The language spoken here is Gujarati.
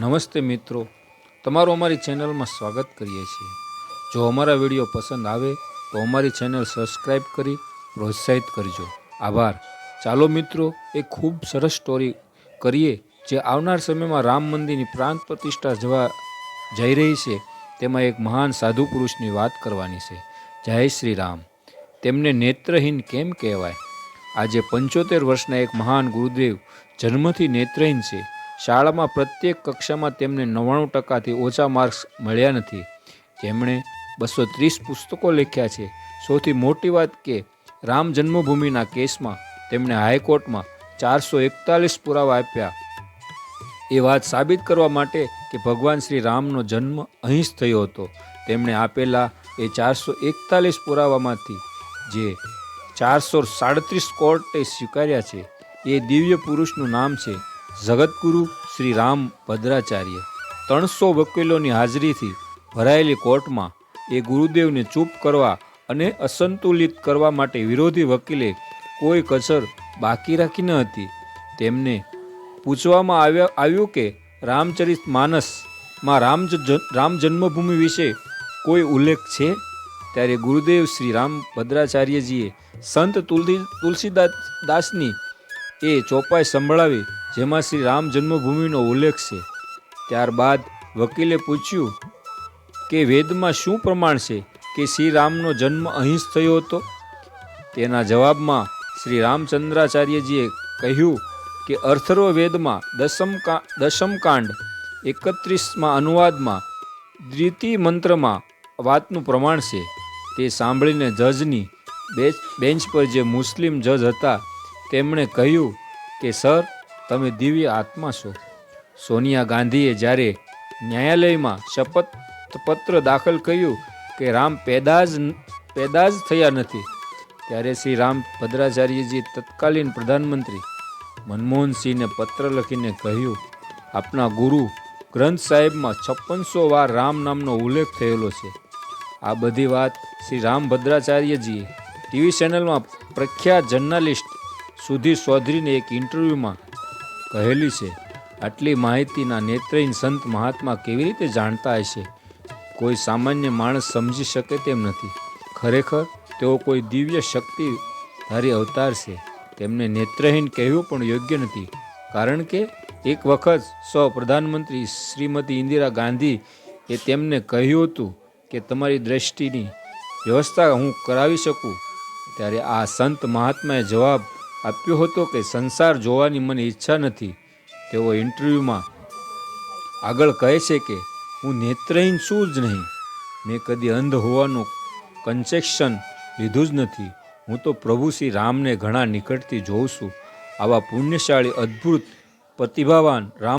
નમસ્તે મિત્રો. તમારું અમારી ચેનલમાં સ્વાગત કરીએ છીએ. જો અમારા વીડિયો પસંદ આવે, તો અમારી ચેનલ સબસ્ક્રાઈબ કરી પ્રોત્સાહિત કરજો. આભાર. ચાલો મિત્રો, એક ખૂબ સરસ સ્ટોરી કરીએ, જે આવનાર સમયમાં રામ મંદિરની પ્રાંત પ્રતિષ્ઠા જવા જઈ રહી છે. તેમાં એક મહાન સાધુ પુરુષની વાત કરવાની છે. જય શ્રી રામ. તેમને નેત્રહીન કેમ કહેવાય? આજે પંચોતેર વર્ષના એક મહાન ગુરુદેવ જન્મથી નેત્રહીન છે. શાળામાં પ્રત્યેક કક્ષામાં તેમને નવ્વાણું ટકાથી ઓછા માર્ક્સ મળ્યા નથી. જેમણે બસો ત્રીસ પુસ્તકો લખ્યા છે. સૌથી મોટી વાત કે, રામ જન્મભૂમિના કેસમાં તેમણે હાઈકોર્ટમાં ચારસો એકતાલીસ પુરાવા આપ્યા. એ વાત સાબિત કરવા માટે કે ભગવાન શ્રી રામનો જન્મ અહીં જ થયો હતો. તેમણે આપેલા એ ચારસો એકતાલીસ પુરાવામાંથી જે ચારસો સાડત્રીસ કોર્ટે સ્વીકાર્યા છે, એ દિવ્ય પુરુષનું નામ છે. જગતગુરુ શ્રી રામ ભદ્રાચાર્ય ત્રણસો વકીલોની હાજરીથી ભરાયેલી કોર્ટમાં એ ગુરુદેવને ચૂપ કરવા અને અસંતુલિત કરવા માટે વિરોધી વકીલે કોઈ કસર બાકી રાખી ન હતી. તેમને પૂછવામાં આવ્યા, આવ્યું કે રામચરિત માનસમાં રામ રામ જન્મભૂમિ વિશે કોઈ ઉલ્લેખ છે? ત્યારે ગુરુદેવ શ્રી રામ ભદ્રાચાર્યજીએ સંત તુલસી, તુલસીદાસ, દાસની એ ચોપાઈ સંભળાવી જેમાં શ્રી રામ જન્મભૂમિનો ઉલ્લેખ છે. ત્યારબાદ વકીલે પૂછ્યું કે વેદમાં શું પ્રમાણ છે કે શ્રી રામનો જન્મ અહીં જ થયો હતો? તેના જવાબમાં શ્રી રામચંદ્રાચાર્યજીએ કહ્યું કે અથર્વ વેદમાં દસમ કા દશમકાંડ એકત્રીસમાં અનુવાદમાં દ્વિતીય મંત્રમાં વાતનું પ્રમાણ છે. તે સાંભળીને જજની બેન્ચ પર જે મુસ્લિમ જજ હતા, તેમણે કહ્યું કે, સર તમે દિવ્ય આત્મા છો. સોનિયા ગાંધીએ જ્યારે ન્યાયાલયમાં શપથ પત્ર દાખલ કર્યું કે રામ પેદા જ પેદા જ થયા નથી, ત્યારે શ્રી રામ ભદ્રાચાર્યજી તત્કાલીન પ્રધાનમંત્રી મનમોહનસિંહને પત્ર લખીને કહ્યું, આપના ગુરુ ગ્રંથ સાહેબમાં છપ્પનસો વાર રામ નામનો ઉલ્લેખ થયેલો છે. આ બધી વાત શ્રી રામ ભદ્રાચાર્યજીએ ટીવી ચેનલમાં પ્રખ્યાત જર્નાલિસ્ટ સુધીર ચૌધરીને એક ઇન્ટરવ્યૂમાં કહેલી છે, આટલી માહિતીના નેત્રહીન સંત મહાત્મા કેવી રીતે જાણતા હશે? કોઈ સામાન્ય માણસ સમજી શકે તેમ નથી. ખરેખર, તેઓ કોઈ દિવ્ય શક્તિધારી અવતાર છે. તેમને નેત્રહીન કહેવું પણ યોગ્ય નથી. કારણ કે, એક વખત સૌ પ્રધાનમંત્રી શ્રીમતી ઇન્દિરા ગાંધી એ તેમને કહ્યું હતું કે, તમારી દ્રષ્ટિની વ્યવસ્થા હું કરાવી શકું. ત્યારે આ સંત મહાત્માએ જવાબ આપ્યો હતો કે સંસાર જોવાની મને ઈચ્છા નથી. તેઓ ઇન્ટરવ્યૂમાં આગળ કહે છે કે, હું નેત્રહીન છું જ નહીં. મેં કદી અંધ હોવાનું કન્સેક્શન લીધું જ નથી. હું તો પ્રભુ શ્રી રામને ઘણા નિકટથી જોઉં છું. આવા પુણ્યશાળી, અદ્ભુત, પ્રતિભાવાન રામ